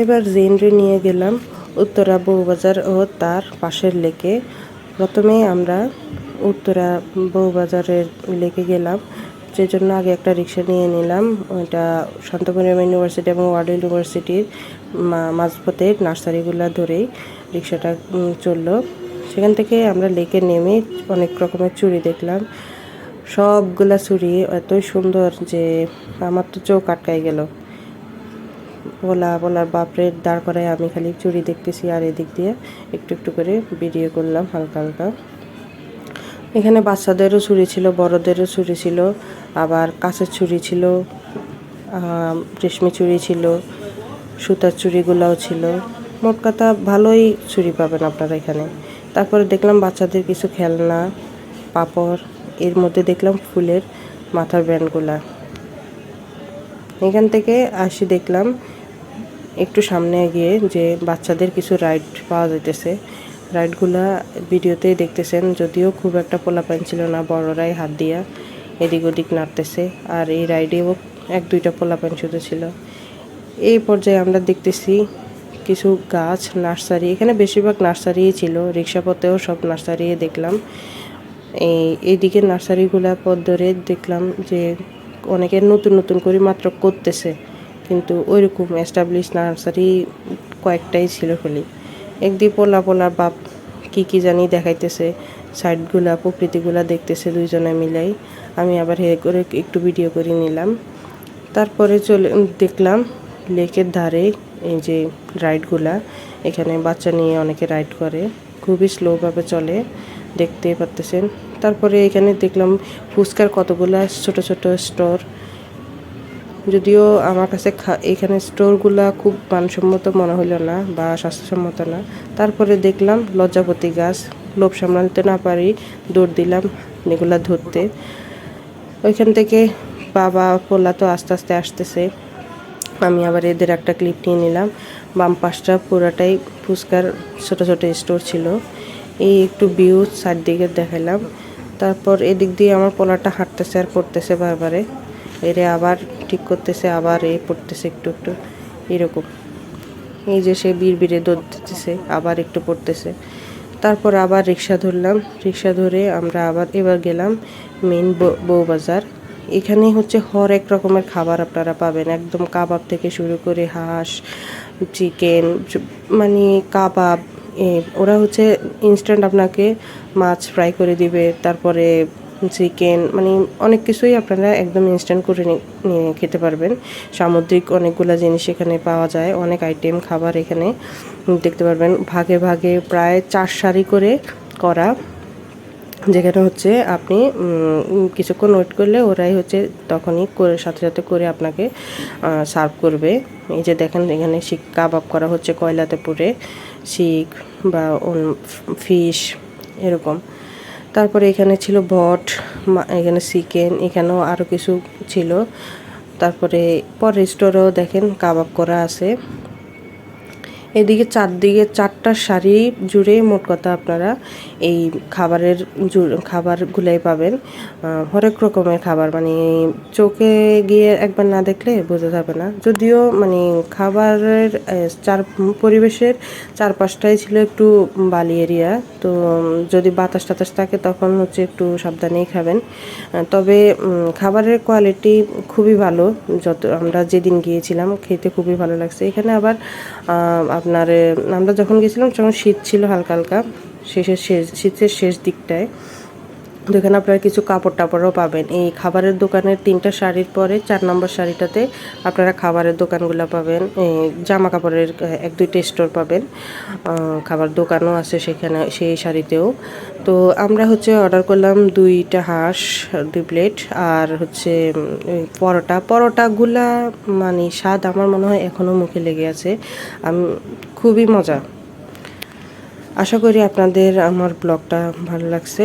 এবার জেনরে নিয়ে গেলাম উত্তরা বউবাজার ও তার পাশের লেকে। প্রথমে আমরা উত্তরা বউবাজারের লেকে গেলাম। যে জন্য আগে একটা রিক্সা নিয়ে নিলাম। ওইটা শান্তপূর্ণিমা ইউনিভার্সিটি এবং ওয়ার্ড ইউনিভার্সিটির মাঝপথে নার্সারিগুলো ধরেই রিক্সাটা চলল। সেখান থেকে আমরা লেকে নেমে অনেক রকমের চুড়ি দেখলাম। সবগুলা চুড়ি এতই সুন্দর যে আমার তো চোখ আটকাই গেল। বলা, বলার বাপরে দাঁড় করায় আমি খালি চুড়ি দেখতেছি আর এদিক দিয়ে একটু একটু করে ভিডিও করলাম হালকা হালকা। এখানে বাচ্চাদেরও ছুরি ছিল, বড়দেরও ছুরি ছিল, আবার কাঁচের ছুরি ছিল রেশমি চুড়ি ছিল, সুতার চুড়িগুলাও ছিল। মোট কথা ভালোই চুড়ি পাবেন আপনারা এখানে। তারপরে দেখলাম বাচ্চাদের কিছু খেলনা, পাপড়, এর মধ্যে দেখলাম ফুলের মাথার ব্যান্ডগুলা। এখান থেকে আসি দেখলাম একটু সামনে গিয়ে যে বাচ্চাদের কিছু রাইড পাওয়া যাইতেছে। রাইডগুলা ভিডিওতেই দেখতেছেন, যদিও খুব একটা পোলাপাইন ছিল না, বড়রাই হাত দিয়া এদিক ওদিক নাড়তেছে। আর এই রাইডেও এক দুইটা পোলাপাইন শুধু ছিল। এই পর্যায়ে আমরা দেখতেছি কিছু গাছ, নার্সারি, এখানে বেশিরভাগ নার্সারি ছিল, রিক্সাপথেও সব নার্সারি দেখলাম। এই, এইদিকে নার্সারিগুলা পথ ধরে দেখলাম যে অনেকে নতুন নতুন করে মাত্র করতেছে। কিন্তু ওইরকম এস্টাবলিশ নার্সারি কয়েকটাই ছিল খালি। একদি পোলা পোলা বাপ কি কি জানি দেখাইতেছে সাইডগুলা প্রকৃতিগুলা দেখতেছে দুইজনে মিলাই। আমি আবার হে করে একটু ভিডিও করে নিলাম। তারপরে চলে দেখলাম লেকের ধারে এই যে রাইডগুলা এখানে বাচ্চা নিয়ে অনেকে রাইড করে। খুবই স্লোভাবে চলে দেখতে পারতেছেন। তারপরে এখানে দেখলাম ফুচকার কতগুলা ছোট ছোট স্টোর যদিও আমার কাছে এখানে স্টোরগুলা খুব মানসম্মত মনে হলো না বা স্বাস্থ্যসম্মত না। তারপরে দেখলাম লজ্জাপতি গাছ, লোভ সামলাতে না পারি, দৌড় দিলাম এগুলা ধরতে। ওইখান থেকে বাবা, পোলা তো আস্তে আস্তে আসতেছে। আমি আবার এদের একটা ক্লিপ নিয়ে নিলাম। বাম পাশটা পুরাটাই ফুচকার ছোট ছোট স্টোর ছিল। এই একটু ভিউ চারদিকে দেখালাম। তারপর এদিক দিয়ে আমার পোলাটা হাঁটতেছে আর পড়তেছে বারবারে। এরে আবার ঠিক করতেছে, আবার এ পড়তেছে একটু একটু, এরকম। এই যে সে বীরে দৌড় দিতেছে আবার একটু পড়তেছে। তারপর আবার রিক্সা ধরলাম, রিক্সা ধরে আমরা আবার এবার গেলাম মেন বউবাজার। এখানে হচ্ছে হরেক রকমের খাবার আপনারা পাবেন, একদম কাবাব থেকে শুরু করে হাঁস, চিকেন মানে কাবাব ওরা হচ্ছে ইনস্ট্যান্ট আপনাকে মাছ ফ্রাই করে দিবে, তারপরে চিকেন মানে অনেক কিছুই আপনারা একদম ইনস্ট্যান্ট করে নিয়ে খেতে পারবেন। সামুদ্রিক অনেকগুলো জিনিস এখানে পাওয়া যায়, অনেক আইটেম খাবার এখানে। দেখতে পারবেন, ভাগে ভাগে প্রায় চার সারি করে করা। যেখানে হচ্ছে আপনি কিছুক্ষণ ওয়েট করলে ওরাই হচ্ছে তখনই করে, সাথে সাথে করে আপনাকে সার্ভ করবে। এই যে দেখেন, এখানে শিক, কাবাব করা হচ্ছে কয়লাতে পুরে। শিক বা ফিশ, এরকম। তারপরে এখানে ছিল বট এখানে চিকেন, এখানেও আরও কিছু ছিল। তারপরে পরের স্টোরেও দেখেন কাবাব করা আছে। এদিকে চারদিকে চারটা শাড়ি জুড়ে মোট কথা আপনারা এই খাবারের খাবারগুলাই পাবেন। হরেক রকমের খাবার মানে চোখে গিয়ে একবার না দেখলে বোঝা যাবে না। যদিও মানে খাবারের চার, পরিবেশের চারপাশটাই ছিল একটু বালি এরিয়া। তো যদি বাতাস টাতাস থাকে তখন হচ্ছে একটু সাবধানেই খাবেন। তবে খাবারের কোয়ালিটি খুবই ভালো। যত, আমরা যেদিন গিয়েছিলাম, খেতে খুবই ভালো লাগছে। এখানে আবার আপনার আমরা যখন গেছিলাম তখন শীত ছিল হালকা হালকা শেষের শেষ শীতের শেষ দিকটায়। তো এখানে আপনারা কিছু কাপড় টাপড়ও পাবেন। এই খাবারের দোকানের তিনটা শাড়ির পরে চার নম্বর শাড়িটাতে আপনারা খাবারের দোকানগুলো পাবেন। এই জামা কাপড়ের এক দুইটা স্টোর পাবেন। খাবার দোকানও আছে সেখানে, সেই শাড়িতেও। তো আমরা হচ্ছে অর্ডার করলাম দুইটা হাঁস, দুই প্লেট, আর হচ্ছে পরোটা। পরোটাগুলা মানে স্বাদ আমার মনে হয় এখনও মুখে লেগে আছে। আমি, খুবই মজা। আশা করি আপনাদের আমার ব্লগটা ভালো লাগছে।